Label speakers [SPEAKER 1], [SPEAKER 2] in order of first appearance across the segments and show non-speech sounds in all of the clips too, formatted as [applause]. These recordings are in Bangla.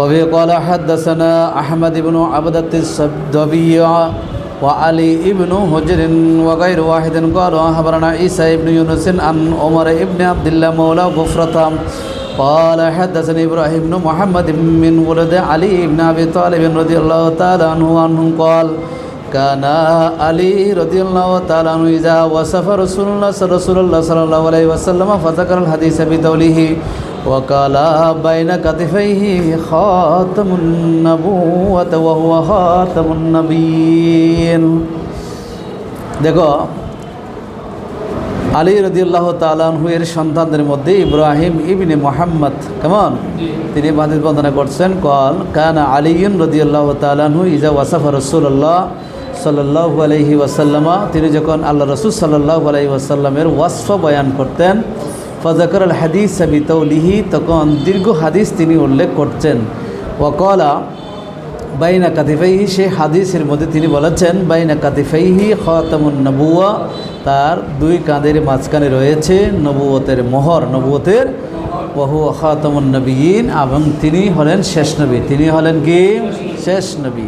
[SPEAKER 1] وبه قال حدثنا أحمد بن عبدة السبدبي وعلي بن هجر وغير واحد قال أخبرنا عيسى بن يونس عن عمر بن عبد الله مولى غفرة قال حدثني إبراهيم بن محمد من ولد علي بن أبي طالب رضي الله تعالى عنه عنه قال كان علي رضي الله تعالى عنه إذا وصف رسول الله رسول الله صلى الله عليه وسلم فذكر الحديث بتوله وقال بين كتفيه خاتم النبوة وهو خاتم النبيين দেখো আলী রদিউল্লাহ তালানহু এর সন্তানদের মধ্যে ইব্রাহিম ইবনে মোহাম্মদ কেমন তিনি বাদিস বন্দনা করছেন কল কান আলীন রদিউল্লাহ তালানহু ইজা ওয়াসাফা রসুল্লাহ সাল্লাহ আলহি ওয়াসাল্লামা তিনি যখন আল্লাহ রসুল সাল্লাহ আলহি ওয়াসাল্লামের ওয়াসফ বয়ান করতেন ফজাকর আল হাদিস সাবিতৌলিহি তখন দীর্ঘ হাদিস তিনি উল্লেখ করছেন। ওয়াকলা বাইনা কাতিফাইহি সে হাদিসের মধ্যে তিনি বলেছেন, বাইনা কাতিফাইহি খতামুন নবুয়া তার দুই কাঁধের মাঝখানে রয়েছে নবুয়তের মোহর নবুয়তের বহু খাতামুন নবীন, এবং তিনি হলেন শেষ নবী। তিনি হলেন কি? শেষ নবী।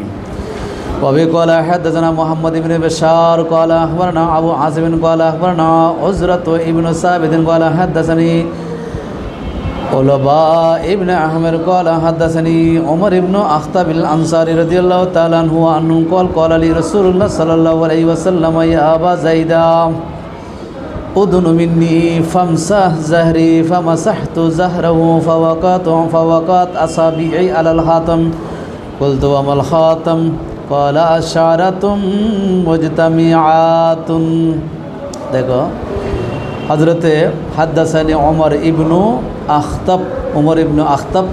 [SPEAKER 1] وابي قال حدثنا محمد بن بشار قال اخبرنا ابو عاصم قال اخبرنا عزرة ابن ثابت قال حدثني ولبا ابن احمد قال حدثني عمر ابن اخطب الانصاري رضي الله تعالى عنه عنه قال قال لي رسول الله صلى الله عليه وسلم يا ابا زيدا أذن مني فامسح زهري فمسحت زهره فوقعت فوقعت أصابعي على الخاتم قلت وما الخاتم দেখো হজরতে হাদ্দাসানি অমর ইবনু আখতাব, ওমর ইবনু আখতাব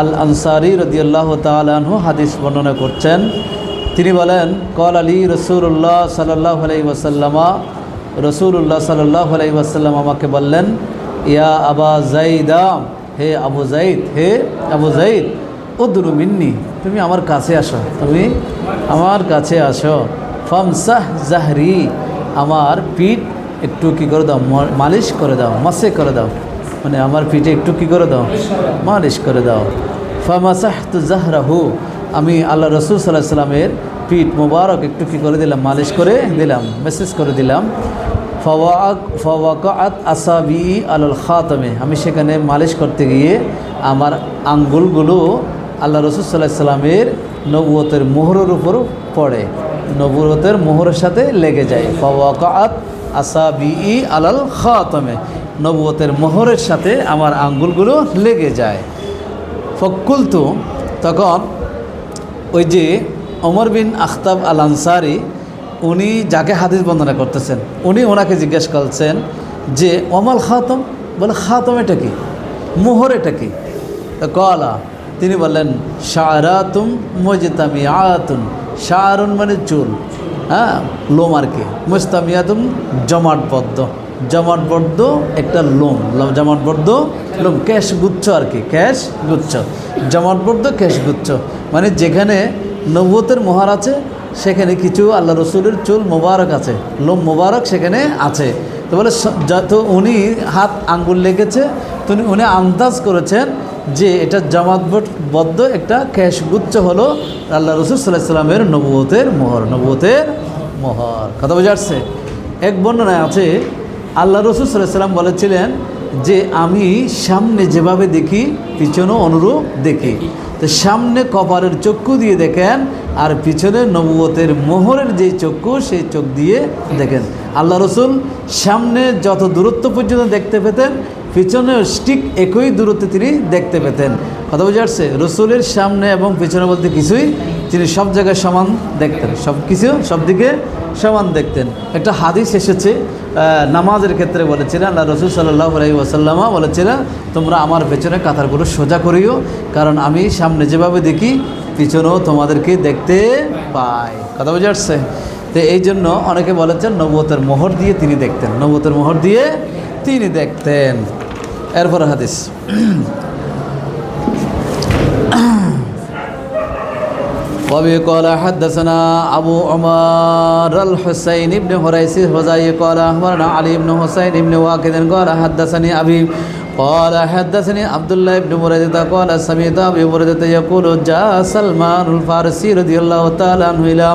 [SPEAKER 1] আল আনসারি রদিয়াল্লাহ তালু হাদিস বর্ণনা করছেন। তিনি বলেন, কল আলী রসুল্লাহ সাল্লাহ আলাই রসুল্লাহ সাল্লাহ আলাই ওয়াসাল্লাম আমাকে বললেন, ইয়া আবা জাইদা হে আবু জাইদ হে আবু জাইদ ও দুরু মিন্নি, তুমি আমার কাছে আসো, তুমি আমার কাছে আসো। ফামসাহ জাহরি, আমার পিঠ একটু কী করে দাও? মালিশ করে দাও, মাসে করে দাও। মানে আমার পিঠে একটু কী করে দাও? মালিশ করে দাও। ফামাসাহ তু জাহরাহু, আমি আল্লাহ রসুল সাল্লাহ সাল্লামের পিঠ মোবারক একটু কী করে দিলাম? মালিশ করে দিলাম, মেসেজ করে দিলাম। ফওয়াক ফওয়াকাত আসাবি আল খাতমে, আমি সেখানে মালিশ করতে গিয়ে আমার আঙ্গুলগুলো আল্লাহ রসুল সাল্লাহ সাল্লামের নবুয়তের মোহরের উপর পড়ে। নবুয়তের মোহরের সাথে লেগে যায়। ফওয়াকাত আসাবি ই আলাল খাতমে। নবুয়তের মোহরের সাথে আমার আঙ্গুলগুলো লেগে যায়। ফকুলতু তখন ওই যে অমর বিন আখতাব আল আনসারি উনি যাকে হাদিস বর্ণনা করতেছেন, উনি ওনাকে জিজ্ঞেস করছেন যে অমল খাতম? বলে, খাতম এটা কি? মোহর এটা কি? কলা তিনি বললেন শাহরাতুম মজিতামি আতুন মানে চুল হ্যাঁ? লোম আর কি। মুস্তামিয়াতুম জমাটবদ্ধ। জমাটবদ্ধ একটা লোম। জমাটবদ্ধ লোম ক্যাশ গুচ্ছ আর কি ক্যাশ গুচ্ছ জমাটবদ্ধ ক্যাশ গুচ্ছ মানে যেখানে নবুয়তের মোহর আছে, সেখানে কিছু আল্লাহ রসুলের চুল মোবারক আছে। লোম মোবারক সেখানে আছে। তো বলে যত উনি হাত আঙ্গুল লেগেছে তো উনি- আন্দাজ করেছেন যে এটা জামাতবদ্ধ একটা ক্যাশ গুচ্ছ হলো আল্লাহ রসুল সাল্লাহ সাল্লামের মোহর, নবুয়তের মোহর। কথা বোঝা যাচ্ছে? এক বর্ণনায় আছে, আল্লাহ রসুল সাল্লাহ সাল্লাম বলেছিলেন যে আমি সামনে যেভাবে দেখি, পিছনেও অনুরূপ দেখি। তো সামনে কপারের চক্ষু দিয়ে দেখেন আর পিছনে নবুয়তের মোহরের যে চক্ষু, সেই চোখ দিয়ে দেখেন। আল্লাহ রসুল সামনে যত দূরত্ব পর্যন্ত দেখতে পেতেন পিছনে স্টিক একই দূরত্বে তিনি দেখতে পেতেন। কথা বোঝা যাচ্ছে রসুলের সামনে এবং পিছনে বলতে কিছুই তিনি সব জায়গায় সমান দেখতেন। সব কিছু সব দিকে সমান দেখতেন। একটা হাদিস এসেছে নামাজের ক্ষেত্রে বলেছিলেন আল্লাহ রসুল সাল্লাহ আলাই ওয়াসাল্লামা বলেছিলেন তোমরা আমার পেছনে কাতারগুলো সোজা করিও, কারণ আমি সামনে যেভাবে দেখি, পিছনেও তোমাদেরকে দেখতে পাই। কথা বোঝা যাচ্ছে তো এই জন্য অনেকে বলেছেন নবতের মোহর দিয়ে তিনি দেখতেন। নবতের মোহর দিয়ে তিনি দেখতেন। এরপর হাদিস وابي قال حدثنا ابو عمر الحسين بن هريس الخزاعي قال اخبرنا علي بن حسين بن واقد قال حدثني ابي قال حدثني عبد الله بن بريدة قال سمعت أبي بريدة يقول جاء سلمان الفارسي رضي الله تعالى عنه إلى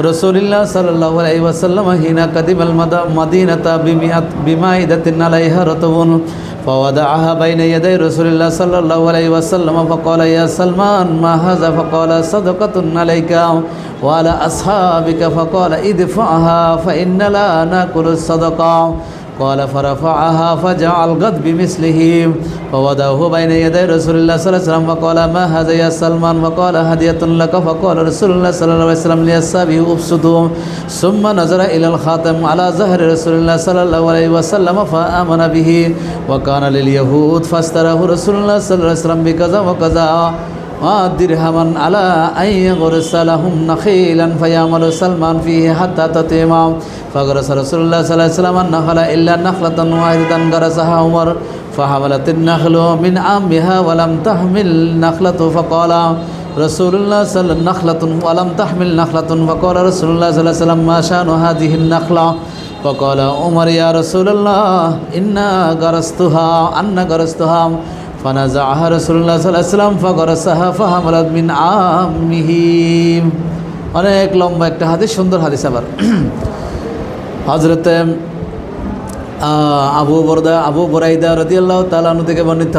[SPEAKER 1] رسول الله صلى الله عليه وسلم حين قدم المدينة بمئة بمائدة عليها رطب فوضعها بين يدي رسول الله صلى الله عليه وسلم فقال يا سلمان ما هذا فقال صدقة عليك وعلى أصحابك فقال ادفعها فإن لا نأكل الصدقة قال فرفعها فجعل قد بمثله فوضعه بين يدي رسول الله صلى الله عليه وسلم فقال ما هذا يا سلمان؟ فقال هدية لك. فقال رسول الله صلى الله عليه وسلم لأصحابه أبسطوا ثم نظر إلى الخاتم على ظهر رسول الله صلى الله عليه وسلم فآمن به وكان لليهود فاستراه رسول الله صلى الله عليه وسلم بكذا وكذا. درهما على أن يغرس لهم نخيلا فيعمل سلمان فيه حتى تتيم فغرس رسول الله صلى الله عليه وسلم النخل إلا نخلة واحدة غرسها عمر فحملت النخل من عامها ولم تحمل نخلة فقال رسول الله صلى الله عليه وسلم نخلة ولم تحمل نخلة فقال رسول الله صلى الله عليه وسلم ما شأن هذه النخلة فقال عمر يا رسول الله إنا غرستها أن غرستها فنزعها رسول الله صلى الله عليه وسلم فغرسها فحملت من عامه অনেক লম্বা একটা হাদিস সুন্দর হাদিস আবার [clears throat] হজরতে আবু বরদা আবু বরাইদা রদিয়াল্লাহ তালানু থেকে বর্ণিত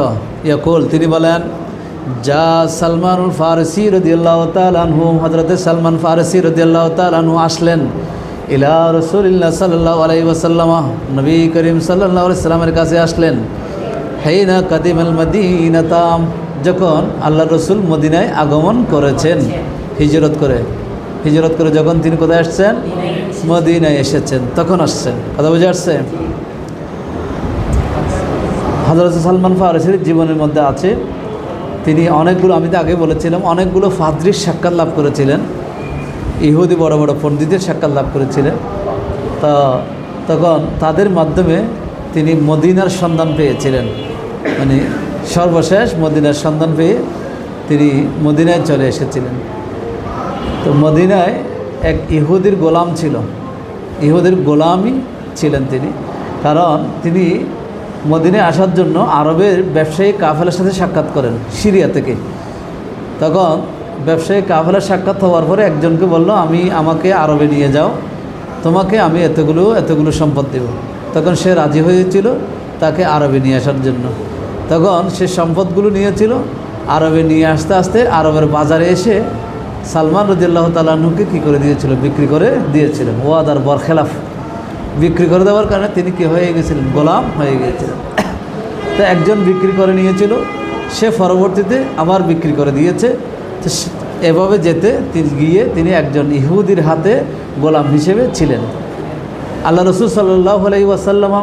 [SPEAKER 1] ইয়াকুল তিনি বলেন যা সালমানুল ফারসি রদিয়াল্লাহ তালানহু হজরতে সালমান ফারসি রদিয়াল্লাহ তালানহু আসলেন ইলা রসুলিল্লাহ সাল্লাহ আলাই ওসাল্লামা নবী করিম সাল্লাহ সাল্লামের কাছে আসলেন হেইনা কাদিম আল মদিনাতাম, যখন আল্লাহ রসুল মদিনায় আগমন করেছেন, হিজরত করে। হিজরত করে যখন তিনি কোথায় আসছেন? মদিনায় এসেছেন। তখন আসছেন। কথা বুঝে আসছে? হজরত সালমান ফারসির জীবনের মধ্যে আছে। তিনি অনেকগুলো, আমি তো আগে বলেছিলাম, অনেকগুলো ফাদ্রির সাক্ষাৎ লাভ করেছিলেন। ইহুদি বড় বড় পণ্ডিতের সাক্ষাৎ লাভ করেছিলেন। তা তখন তাদের মাধ্যমে তিনি মদিনার সন্ধান পেয়েছিলেন। মানে সর্বশেষ মদিনার সন্ধান পেয়ে তিনি মদিনায় চলে এসেছিলেন। তো মদিনায় এক ইহুদির গোলাম ছিল। ইহুদির গোলামই ছিলেন তিনি। কারণ তিনি মদিনায় আসার জন্য আরবের ব্যবসায়ী কাফেলার সাথে সাক্ষাৎ করেন সিরিয়া থেকে। তখন ব্যবসায়ী কাফেলার সাক্ষাৎ হওয়ার পরে একজনকে বলল, আমি আমাকে আরবে নিয়ে যাও। তোমাকে আমি এতগুলো এতগুলো সম্পদ দেব। তখন সে রাজি হয়েছিল তাকে আরবে নিয়ে আসার জন্য। তখন সে সম্পদগুলো নিয়েছিল আরবে নিয়ে আসতে আসতে আরবের বাজারে এসে সালমান রদিল্লাহ তালাহুকে কী করে দিয়েছিল? বিক্রি করে দিয়েছিলেন। ওয়াদার বরখেলাফ বিক্রি করে দেওয়ার কারণে তিনি কী হয়ে গেছিলেন? গোলাম হয়ে গিয়েছিলেন। তো একজন বিক্রি করে নিয়েছিল, সে পরবর্তীতে আবার বিক্রি করে দিয়েছে। তো এভাবে যেতে গিয়ে তিনি একজন ইহুদির হাতে গোলাম হিসেবে ছিলেন। আল্লাহ রসুল সাল্লাহ আলাই ওয়াসাল্লামা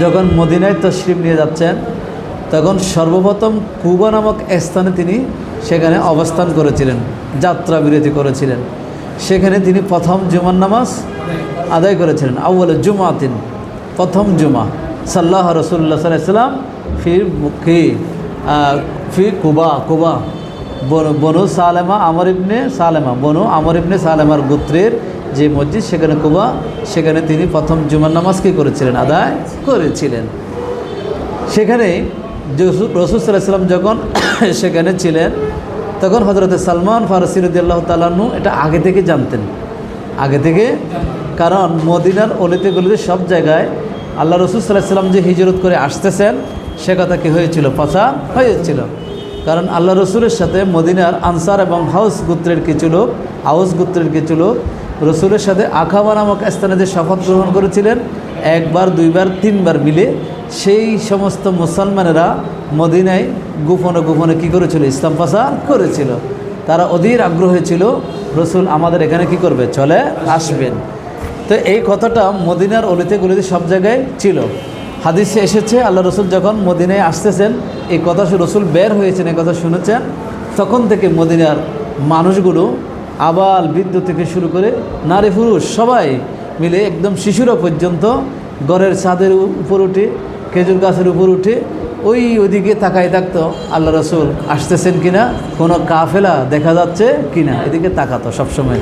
[SPEAKER 1] যখন মদিনায় তশরিফ নিয়ে যাচ্ছেন তখন সর্বপ্রথম কুবা নামক স্থানে তিনি সেখানে অবস্থান করেছিলেন যাত্রা বিরতি করেছিলেন। সেখানে তিনি প্রথম জুমার নামাজ আদায় করেছিলেন আউ্বলে জুমাতিন প্রথম জুমা। সাল্লাহ রসুল্লাহ সাল্লাম কি আহ, ফি কুবা কুবা। বনু বনু সালেমা আমর ইবনে সালেমা বনু আমর ইবনে সালেমার গোত্রের যে মসজিদ সেখানে কুবা সেখানে তিনি প্রথম জুমার নামাজ কি করেছিলেন আদায় করেছিলেন। সেখানে রসুল সাল্লাহ যখন [coughs] সেখানে ছিলেন, তখন হজরত সালমান ফারসি রদিয়াল্লাহ তালাহু এটা আগে থেকে জানতেন। আগে থেকে? কারণ মদিনার অলিতে গলিতে সব জায়গায় আল্লাহ রসুল সাল্লাহ সাল্লাম যে হিজরত করে আসতেছেন, সে কথা কি হয়েছিল? প্রচার হয়েছিল। কারণ আল্লাহ রসুলের সাথে মদিনার আনসার এবং হাউস গোত্রের কিছু লোক, হাউস গোত্রের কিছু লোক রসুলের সাথে আখাবা নামক স্থানে যে শপথ গ্রহণ করেছিলেন, একবার, দুইবার, তিনবার মিলে সেই সমস্ত মুসলমানেরা মদিনায় গোপনে গোপনে কী করেছিল? ইসলাম প্রচার করেছিল। তারা অধীর আগ্রহী ছিল, রসুল, আমাদের এখানে কি করবে? চলে আসবেন। তো এই কথাটা মদিনার অলিতে গলিতে সব জায়গায় ছিল। হাদিসে এসেছে, আল্লাহ রসুল যখন মদিনায় আসতেছেন, এই কথা রসুল বের হয়েছেন, এই কথা শুনেছেন। তখন থেকে মদিনার মানুষগুলো আবাল বৃদ্ধ থেকে শুরু করে নারী পুরুষ সবাই মিলে একদম শিশুরা পর্যন্ত ঘরের ছাদের উপর উঠে খেজুর গাছের উপর উঠে ওই ওদিকে তাকাই থাকতো, আল্লাহ রসুল, আসতেছেন কিনা? কোনো কাফেলা দেখা যাচ্ছে কিনা? এদিকে তাকাতো সবসময়।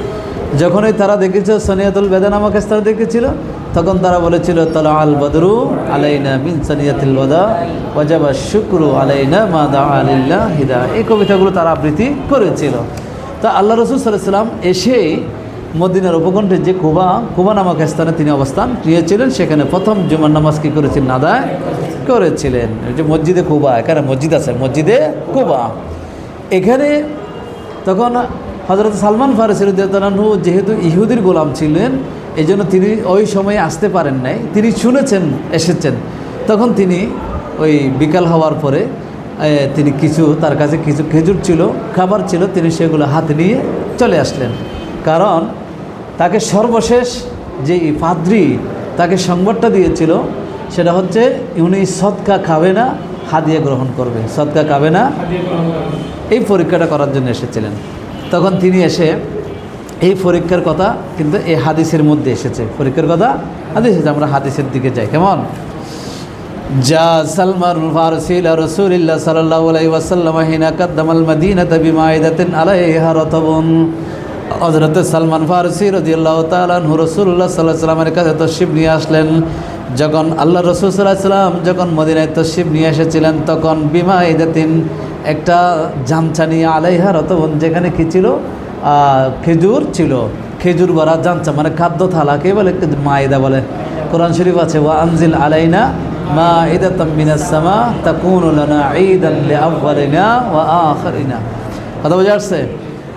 [SPEAKER 1] যখনই তারা দেখেছে সনিয়াতুল বেদা নামক স্থানে দেখেছিল, তখন তারা বলেছিল তালা আল বদরু আলাইনা বিন সানিয়াতিল ওয়াদা ওয়াজাবা শুক্রু আলাইনা মাদা আলিল্লাহ হিদা এই কবিতাগুলো তারা আবৃত্তি করেছিল। তা আল্লাহ রসুল সাল্লাম এসেই মদিনার উপকণ্ঠে যে কুবা কুবা নামক স্থানে তিনি অবস্থান নিয়েছিলেন সেখানে প্রথম জুমার নামাজ কী করেছিলেন? আদায় করেছিলেন। যে মসজিদে কুবা, এখানে মসজিদ আছে, মসজিদে কুবা। এখানে তখন হজরত সালমান ফারসিরুদ্দানহু যেহেতু ইহুদির গোলাম ছিলেন এই জন্য তিনি ওই সময়ে আসতে পারেন নাই। তিনি শুনেছেন, এসেছেন। তখন তিনি ওই বিকাল হওয়ার পরে তিনি কিছু, তার কাছে কিছু খেজুর ছিল, খাবার ছিল, তিনি সেগুলো হাতে নিয়ে চলে আসলেন। কারণ তাকে সর্বশেষ যে পাদ্রি তাকে সংবাদটা দিয়েছিল, সেটা হচ্ছে উনি সৎকা খাবে না, হাদিয়া গ্রহণ করবে। সৎকা খাবে না, এই পরীক্ষাটা করার জন্য এসেছিলেন। তখন তিনি এসে এই পরীক্ষার কথা কিন্তু এই হাদিসের মধ্যে এসেছে। পরীক্ষার কথা হাদিস আমরা হাদিসের দিকে যাই। কেমন? যা সালমান সাল্লাল্লাহু আলাইহি ওয়াসাল্লাম হিনা কাদ্দামাল মাদিনাতা বিমাইদাতিন আলাইহা রাতাবুন। হযরত সালমান ফারসি রাদিয়াল্লাহু রাসূলুল্লাহ সাল্লাল্লাহু আলাইহি ওয়াসাল্লামের কাছে তশরিফ নিয়ে আসলেন। যখন আল্লাহ রসুল সাল্লাল্লাহু আলাইহি ওয়াসাল্লাম যখন মদিনায় তশরিফ নিয়ে এসেছিলেন, তখন বিমাইদাতিন একটা জামচা নিয়ে আলাইহা রতবন, যেখানে কি ছিল? খেজুর ছিল। খেজুর ভরা জামচা মানে খাদ্য থালা, কে বলে? মায়েদা বলে। কোরআন শরীফ আছে, ওয়া আনজিল আলাইনা মা ইদাতাম মিনাস সামা, তাকুনু লানা ঈদান লিআউয়ালিনা ওয়া আখিরিনা। বোঝা যাচ্ছে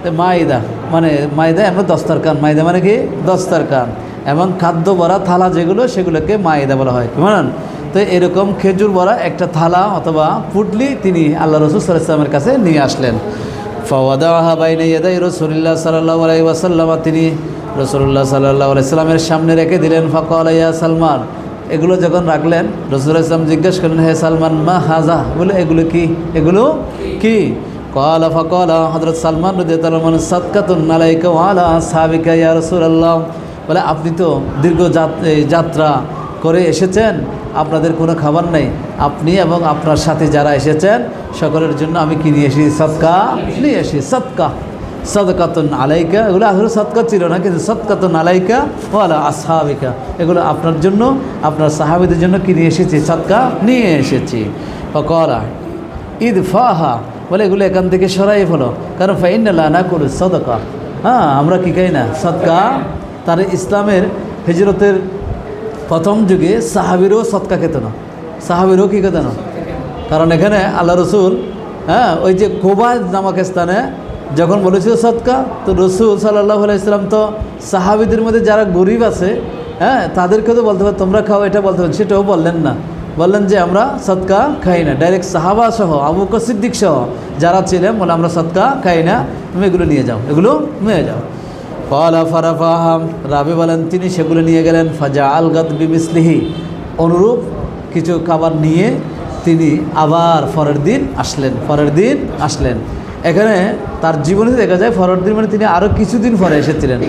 [SPEAKER 1] তো মাইদা মানে মাইদা এমন দস্তরকান মাইদা মানে কি? দস্তরকান এবং খাদ্য বড়া, থালা যেগুলো, সেগুলোকে মাইদা বলা হয়। কেমন তো এরকম খেজুর বড়া, একটা থালা অথবা পুটলি তিনি আল্লাহ রসুল সাল্লামের কাছে নিয়ে আসলেন। ফওয়াদাহা বাইনে ইয়াদাই রসুলিল্লাহ সাল্লাহ আলাই তিনি রসুল্লাহ সাল্লাহ আলাইসাল্লামের সামনে রেখে দিলেন, ফকল ইয়া সালমান। এগুলো যখন রাখলেন, রসুল ইসলাম জিজ্ঞেস করলেন হে সালমান, মা হাজা? বলে, এগুলো কি? এগুলো কি? কলা ফকলা হজরত সালমান রদিয়াল সৎকাতুন আলাইকা ওয়ালা সাবিকা ইয়া রসুল্লাহ বলে, আপনি তো দীর্ঘ যাত্রা করে এসেছেন, আপনাদের কোনো খাবার নেই। আপনি এবং আপনার সাথে যারা এসেছেন, সকলের জন্য আমি কি নিয়ে এসেছি? সৎকা নিয়ে এসেছি সৎকা সদকাতুন আলাইকা, এগুলো আসলে সৎকা ছিল না, কিন্তু সৎকাতুন আলাইকা ও আলা আসহাবিকা। এগুলো আপনার জন্য, আপনার সাহাবিদের জন্য কি নিয়ে এসেছি? সৎকা নিয়ে এসেছি। ও করা ঈদ ফাহা বলে এগুলো এখান থেকে সরাই ফেলো। কারণ ফাইনাল্লাহ না করু সদকা। হ্যাঁ আমরা কি খাই না? সৎকা তার ইসলামের হিজরতের প্রথম যুগে সাহাবিরও সৎকা খেত না। সাহাবিরও কী খেত না? কারণ এখানে আল্লাহ রসুল হ্যাঁ ওই যে কোবা নামক স্থানে যখন বলেছিল সৎকা তো রসুল সাল্লাহ ইসলাম তো সাহাবিদের মধ্যে যারা গরিব আছে হ্যাঁ তাদেরকে তো বলতে পারে তোমরা খাও, এটা বলতে পারে সেটাও বললেন না। বললেন যে, আমরা সৎকা খাই না। ডাইরেক্ট সাহাবা সহ, আবু বকর সিদ্দিক সহ যারা ছিলেন, বলে, আমরা সৎকা খাই না, তুমি এগুলো নিয়ে যাও, এগুলো নিয়ে যাও। কলা ফারাফাহাম রাবি বলেন, তিনি সেগুলো নিয়ে গেলেন ফাজা আলগাত বিমিসলিহি। অনুরূপ কিছু খাবার নিয়ে তিনি আবার পরের দিন আসলেন, পরের দিন আসলেন। এখানে তার জীবনে দেখা যায়, পরের দিন মানে তিনি আরও কিছুদিন পরে এসেছিলেন।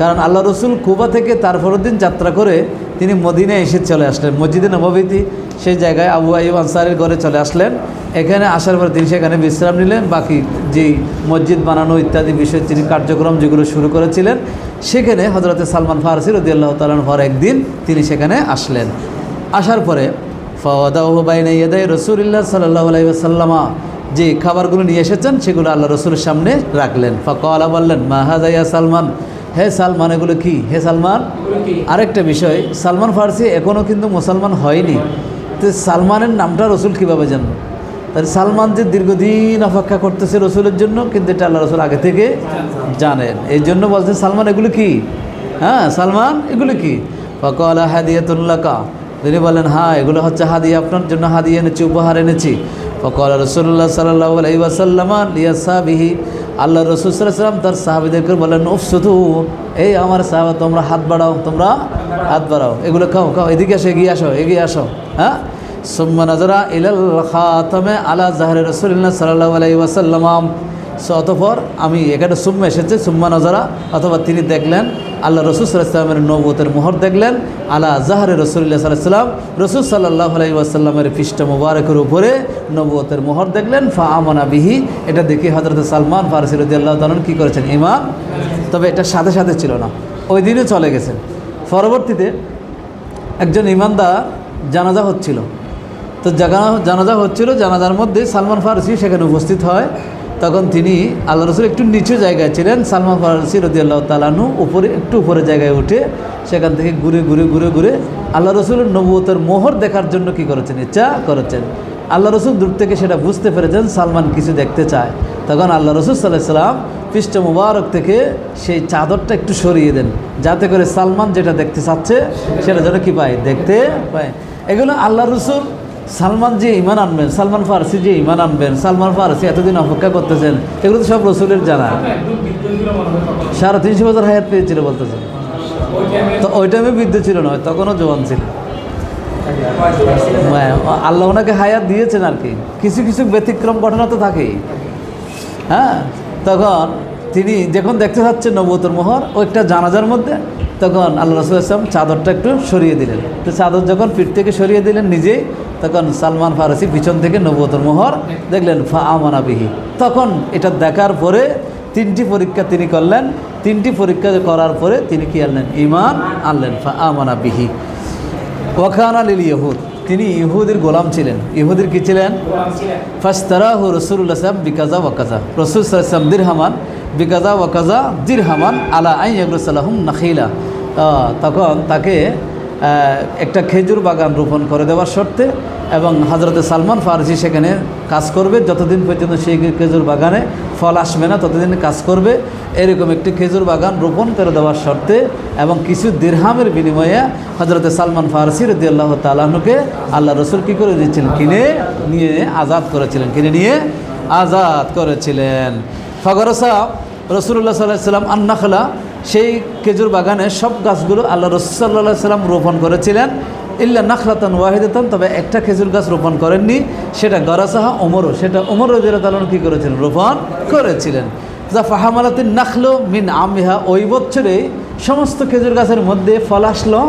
[SPEAKER 1] কারণ আল্লাহ রসুল কুবা থেকে তার পরের দিন যাত্রা করে তিনি মদিনে এসে চলে আসলেন। মসজিদে নববীতি সেই জায়গায় আবু আইব আনসারের ঘরে চলে আসলেন। এখানে আসার পর তিনি সেখানে বিশ্রাম নিলেন। বাকি যেই মসজিদ বানানো ইত্যাদি বিষয়ে তিনি কার্যক্রম যেগুলো শুরু করেছিলেন, সেখানে হজরতে সালমান ফারসি রদি আল্লাহ তালন পর একদিন তিনি সেখানে আসলেন। আসার পরে ফওয়াদাহ বাইনে ইয়াদাই রসুলিল্লাহ সাল্লাহ আলাইসাল্লামা যে খাবারগুলো নিয়ে এসেছেন, সেগুলো আল্লাহ রসুলের সামনে রাখলেন। ফকওয়ালা বললেন মাহাজাইয়া সালমান? হে সালমান এগুলো কি? হে সালমান? আরেকটা বিষয় সালমান ফার্সি এখনও কিন্তু মুসলমান হয়নি। তো সালমানের নামটা রসুল কীভাবে জানলো? তাহলে সালমান যে দীর্ঘদিন অপেক্ষা করতেছে রসুলের জন্য কিন্তু এটা আল্লাহ রসুল আগে থেকে জানেন। এই জন্য বলছেন সালমান এগুলো কি? হ্যাঁ সালমান এগুলো কি? ফকলা হাদিয়াতুল্লাকা তিনি বলেন হ্যাঁ এগুলো হচ্ছে হাদিয়া আপনার জন্য হাদিয়া এনেছি উপহার এনেছি। ফকল রসুল্লাহ সাল্লাহ আলাই ওয়াসাল্লামা লিয়াসাবিহি আল্লাহ রসুলাম তার সাহাবিদেরকে বলেন উফ শুধু এই আমার সাহাবা, তোমরা হাত বাড়াও, তোমরা হাত বাড়াও। এগুলো খাও খাও, এদিকে আসো, এগিয়ে আসো এগিয়ে আসো হ্যাঁ? সুম্মা নজরা ইলাল খাতামে আলা জাহরে রসুল্লাহ সাল্লাহ আলাই ওয়াসাল্লাম। সো অতপর আমি এখানে সুম্মা এসেছে, সুম্মা নজরা, অথবা তিনি দেখলেন, আল্লাহ রসুল সাল্লামের নবতের মোহর দেখলেন, আলা জাহারে রসুল্লাহ সাল্লাম রসুল সাল্লাহ আলাই ওয়াসাল্লামের পৃষ্ঠ মুবারকের উপরে নবতের মোহর দেখলেন, ফা আমানা বিহি, এটা দেখে হজরত সালমান ফারসি রদি আল্লাহ তালন কী করেছেন, ইমাম? তবে এটা সাথে সাথে ছিল না, ওই দিনও চলে গেছেন। পরবর্তীতে একজন ইমানদার জানাজা হচ্ছিল। তো জানা জানাজা হচ্ছিল, জানাজার মধ্যে সালমান ফারসি সেখানে উপস্থিত হয় তখন তিনি আল্লাহ রসুল একটু নিচু জায়গায় ছিলেন, সালমান ফারসি রদি আল্লাহ তালানু উপরে, একটু উপরে জায়গায় উঠে সেখান থেকে ঘুরে ঘুরে ঘুরে ঘুরে আল্লাহ রসুলের নবুয়তের মোহর দেখার জন্য কি করেছেন? ইচ্ছা করেছেন। আল্লাহ রসুল দূর থেকে সেটা বুঝতে পেরেছেন, সালমান কিছু দেখতে চায়। তখন আল্লাহ রসুল সাল্লাহ সাল্লাম পৃষ্ঠ মুবারক থেকে সেই চাদরটা একটু সরিয়ে দেন, যাতে করে সালমান যেটা দেখতে চাচ্ছে সেটা যেন কি পায়? দেখতে পায়। এগুলো আল্লাহ রসুল সালমান যে ইমান আনবেন সালমান ফারসি যে ইমান আনবেন সালমান ফারসি এতদিন অপেক্ষা করতেছেন এগুলো তো সব রসুলের জানা। সাড়ে তিনশো বছর হায়াত পেয়েছিল বলতেছেন। তো ওই টাইমে বৃদ্ধ ছিল নয় তখনও জোয়ান ছিল। হ্যাঁ, আল্লাহ ওনাকে হায়াত দিয়েছেন আর কি। কিছু কিছু ব্যতিক্রম ঘটনা তো থাকেই। হ্যাঁ? তখন তিনি যখন দেখতে পাচ্ছেন নবতর মোহর ও একটা জানাজার মধ্যে তখন আল্লাহ রসুল আসলাম চাদরটা একটু সরিয়ে দিলেন। তো চাদর যখন পিঠ থেকে সরিয়ে দিলেন নিজেই, তখন সালমান ফারসি পিছন থেকে নবতর মোহর দেখলেন, ফা আমানাবিহি তখন এটা দেখার পরে তিনটি পরীক্ষা তিনি করলেন। তিনটি পরীক্ষা করার পরে তিনি কি আনলেন? ইমান আনলেন, ফা আমানাবিহি ওখান আলিল ইহুদ তিনি ইহুদের গোলাম ছিলেন। ইহুদের কি ছিলেন? ফাস্তারাহু রসুল্লাহ সাহেব বিকাজা ওয়াকাজা। রসুল সাল্লাম দিরহামান। বিকাজা ওয়াকাজা দিরহামান আলা আইয়াগুসাল্লাহম নাখিলা। আহ, তখন তাকে একটা খেজুর বাগান রোপণ করে দেওয়ার শর্তে এবং হজরত সালমান ফারসি সেখানে কাজ করবে। যতদিন পর্যন্ত সেই খেজুর বাগানে ফল আসবে না ততদিন কাজ করবে। এরকম একটি খেজুর বাগান রোপণ করে দেওয়ার শর্তে এবং কিছু দিরহামের বিনিময়ে হজরত সালমান ফারসি রদি আল্লাহ তালাহনুকে আল্লাহ রসুল কী করে দিয়েছিলেন? কিনে নিয়ে, আজাদ করেছিলেন। কিনে নিয়ে আজাদ করেছিলেন। ফগরসা রসুল্লাহ সাল্লাহ সাল্লাম আন্নাখলা, সেই খেজুর বাগানে সব গাছগুলো আল্লাহ রসুল্লাহ সাল্লাম রোপণ করেছিলেন। ইল্লা নাখলাতান ওয়াহিদাতান, তবে একটা খেজুর গাছ রোপণ করেননি। সেটা গরাসাহা ওমরও সেটা ওমর রদিয়াল কী করেছিলেন? রোপণ করেছিলেন। যা ফাহামালাতিন নাখলো মিন আমিহা ওই বছরে সমস্ত খেজুর গাছের মধ্যে ফল আসলো,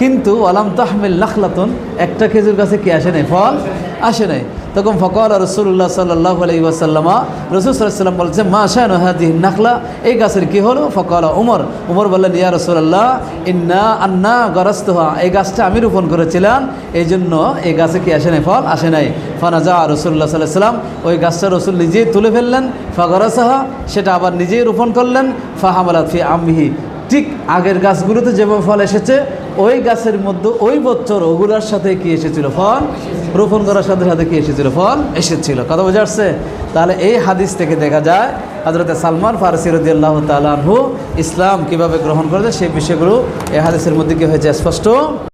[SPEAKER 1] কিন্তু আলাম তাহমিল নাখলাতন, একটা খেজুর গাছে কি আসে নাই? ফল আসে নাই। তখন ফকর রসুল্লাহ সাল্লাহ আলাই ওয়াসাল্লামা, রসুল বলছে মা শাহ হাদি নাখলা? এই গাছের কি হলো? ফকর উমর। উমর বললেন, ইয়া রসুল্লাহ ইন্না আন্না গরস্তহা। এই গাছটা আমি রোপণ করেছিলাম এই জন্য এই গাছে কি আসে নাই? ফল আসে নাই। ফানাজা রসুল্লাহ সাল্লাহ সাল্লাম ওই গাছটা রসুল নিজেই তুলে ফেললেন, ফগরাসাহা, সেটা আবার নিজেই রোপণ করলেন। ফাহামালাত ফি আমিহি ঠিক আগের গাছগুলোতে যেভাবে ফল এসেছে ওই গাছের মধ্যে ওই বছর ওগুলার সাথে কি এসেছিল? ফল? রোপণ করার সাথে সাথে কি এসেছিল? ফল? এসেছিল। কথা বোঝা আসছে তাহলে এই হাদিস থেকে দেখা যায় হজরতে সালমান ফারসি রদিয়াল্লাহ তালাহু ইসলাম কীভাবে গ্রহণ করেছে সেই বিষয়গুলো এই হাদিসের মধ্যে কি হয়েছে স্পষ্ট?